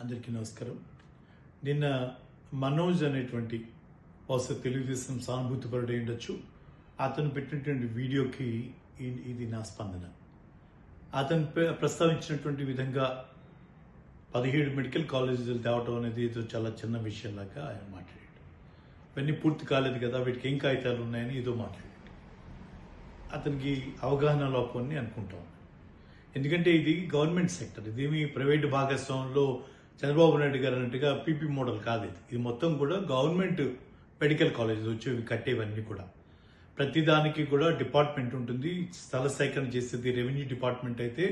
అందరికీ నమస్కారం. నిన్న మనోజ్ అనేటువంటి బహుశా తెలుగుదేశం సానుభూతిపరుడు ఉండొచ్చు. అతను పెట్టినటువంటి వీడియోకి ఇది నా స్పందన. అతను ప్ర- ప్రస్తావించినటువంటి విధంగా పదిహేడు మెడికల్ కాలేజీలు తేవటం అనేది ఏదో చాలా చిన్న విషయంలాగా ఆయన మాట్లాడాడు. ఇవన్నీ పూర్తి కాలేదు కదా వీటికి ఏం కాగితాలు ఉన్నాయని ఏదో మాట్లాడాడు. అతనికి అవగాహన లోపం అని అనుకుంటాం ఎందుకంటే ఇది గవర్నమెంట్ సెక్టర్ ఇదేమి ప్రైవేట్ భాగస్వామ్యంలో చంద్రబాబు నాయుడు గారు అన్నట్టుగా పీపీ మోడల్ కాదు ఇది. ఇది మొత్తం కూడా గవర్నమెంట్ మెడికల్ కాలేజెస్ వచ్చేవి కట్టేవన్నీ కూడా. ప్రతిదానికి కూడా డిపార్ట్మెంట్ ఉంటుంది. స్థల సేకరణ చేసేది రెవెన్యూ డిపార్ట్మెంట్ అయితే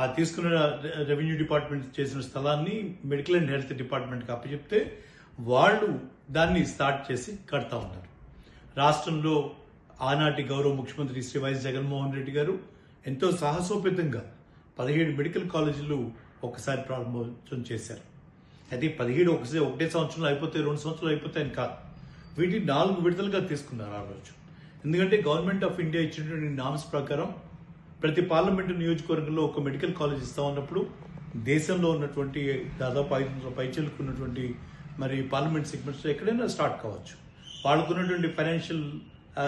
ఆ తీసుకున్న రెవెన్యూ డిపార్ట్మెంట్ చేసిన స్థలాన్ని మెడికల్ అండ్ హెల్త్ డిపార్ట్మెంట్కి అప్పచెప్తే వాళ్ళు దాన్ని స్టార్ట్ చేసి కడతా ఉన్నారు. రాష్ట్రంలో ఆనాటి గౌరవ ముఖ్యమంత్రి శ్రీ వైఎస్ జగన్మోహన్ రెడ్డి గారు ఎంతో సాహసోపేతంగా పదిహేడు మెడికల్ కాలేజీలు ఒకసారి ప్రారంభోత్సవం చేశారు. అయితే పదిహేడు ఒకసారి ఒకటే సంవత్సరంలో అయిపోతాయి రెండు సంవత్సరాలు అయిపోతాయని కాదు. వీటిని నాలుగు విడతలుగా తీసుకున్నారు ఆ రోజు. ఎందుకంటే గవర్నమెంట్ ఆఫ్ ఇండియా ఇచ్చినటువంటి నామ్స్ ప్రకారం ప్రతి పార్లమెంటు నియోజకవర్గంలో ఒక మెడికల్ కాలేజ్ ఇస్తా ఉన్నప్పుడు దేశంలో ఉన్నటువంటి దాదాపు ఐదు వందల పైచలుకున్నటువంటి మరి పార్లమెంట్ సెగ్మెంట్స్లో ఎక్కడైనా స్టార్ట్ కావచ్చు. వాళ్ళకున్నటువంటి ఫైనాన్షియల్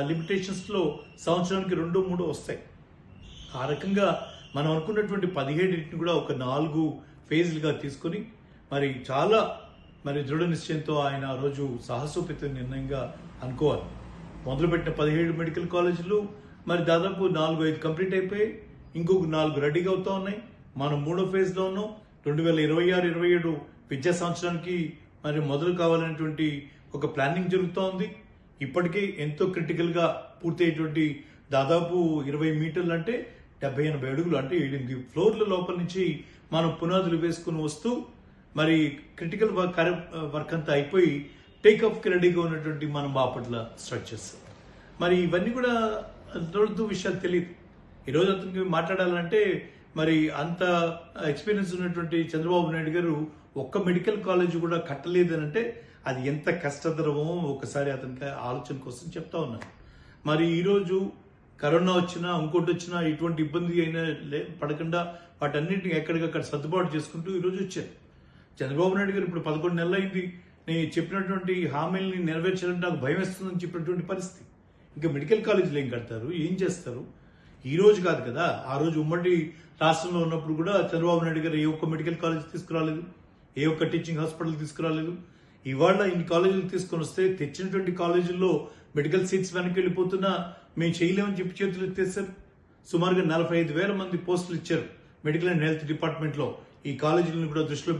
లిమిటేషన్స్లో సంవత్సరానికి రెండు మూడు వస్తాయి. ఆ రకంగా మనం అనుకున్నటువంటి పదిహేడింటిని కూడా ఒక నాలుగు ఫేజ్లుగా తీసుకొని మరి చాలా మరి దృఢ నిశ్చయంతో ఆయన ఆ రోజు సాహసోపేత నిర్ణయంగా అనుకోవాలి. మొదలుపెట్టిన పదిహేడు మెడికల్ కాలేజీలు మరి దాదాపు నాలుగు ఐదు కంప్లీట్ అయిపోయి ఇంకొక నాలుగు రెడీగా అవుతా ఉన్నాయి. మనం మూడో ఫేజ్లో ఉన్నాం. రెండు వేల ఇరవై ఆరు ఇరవై ఏడు విద్యా సంవత్సరానికి మరి మొదలు కావాలనేటువంటి ఒక ప్లానింగ్ జరుగుతూ ఉంది. ఇప్పటికే ఎంతో క్రిటికల్గా పూర్తయ్యేటువంటి దాదాపు ఇరవై మీటర్లు అంటే డెబ్బై ఎనభై అడుగులు అంటే ఎనిమిది ఫ్లోర్ల లోపల నుంచి మనం పునాదులు వేసుకుని వస్తూ మరి క్రిటికల్ వర్క్ వర్క్ అంతా అయిపోయి టేక్ రెడీగా ఉన్నటువంటి మనం బాపట్ల స్ట్రక్చర్స్ మరి ఇవన్నీ కూడా దొరుకుతూ విషయాలు తెలియదు. ఈరోజు అతనికి మాట్లాడాలంటే మరి అంత ఎక్స్పీరియన్స్ ఉన్నటువంటి చంద్రబాబు నాయుడు గారు ఒక్క మెడికల్ కాలేజ్ కూడా కట్టలేదనంటే అది ఎంత కష్టతరమో ఒకసారి అతనికి ఆలోచన కోసం చెప్తా ఉన్నాను. మరి ఈరోజు కరోనా వచ్చినా ఇంకోటి వచ్చినా ఎటువంటి ఇబ్బంది అయినా లే- పడకుండా వాటన్నిటిని ఎక్కడికక్కడ సర్దుబాటు చేసుకుంటూ ఈరోజు వచ్చారు. చంద్రబాబు నాయుడు గారు ఇప్పుడు పదకొండు నెలలు అయింది. నేను చెప్పినటువంటి హామీల్ని నెరవేర్చాలంటే నాకు భయం వేస్తుందని చెప్పినటువంటి పరిస్థితి. ఇంకా మెడికల్ కాలేజీలు ఏం కడతారు? ఏం చేస్తారు? ఈ రోజు కాదు కదా. ఆ రోజు ఉమ్మడి రాష్ట్రంలో ఉన్నప్పుడు కూడా చంద్రబాబు నాయుడు గారు ఏ ఒక్క మెడికల్ కాలేజ్ తీసుకురాలేదు. ఏ ఒక్క టీచింగ్ హాస్పిటల్ తీసుకురాలేదు. ఇవాళ ఇన్ని కాలేజీలు తీసుకొని వస్తే తెచ్చినటువంటి కాలేజీల్లో మెడికల్ సీట్స్ వెనక్కి వెళ్ళిపోతున్నా మేము చేయలేమని చెప్పి చేతులు ఎత్తేసారు సుమారుగా నలభై ఐదు వేల మంది పోస్టులు ఇచ్చారు మెడికల్ అండ్ హెల్త్ డిపార్ట్మెంట్లో. ఈ కాలేజీలను కూడా దృష్టిలో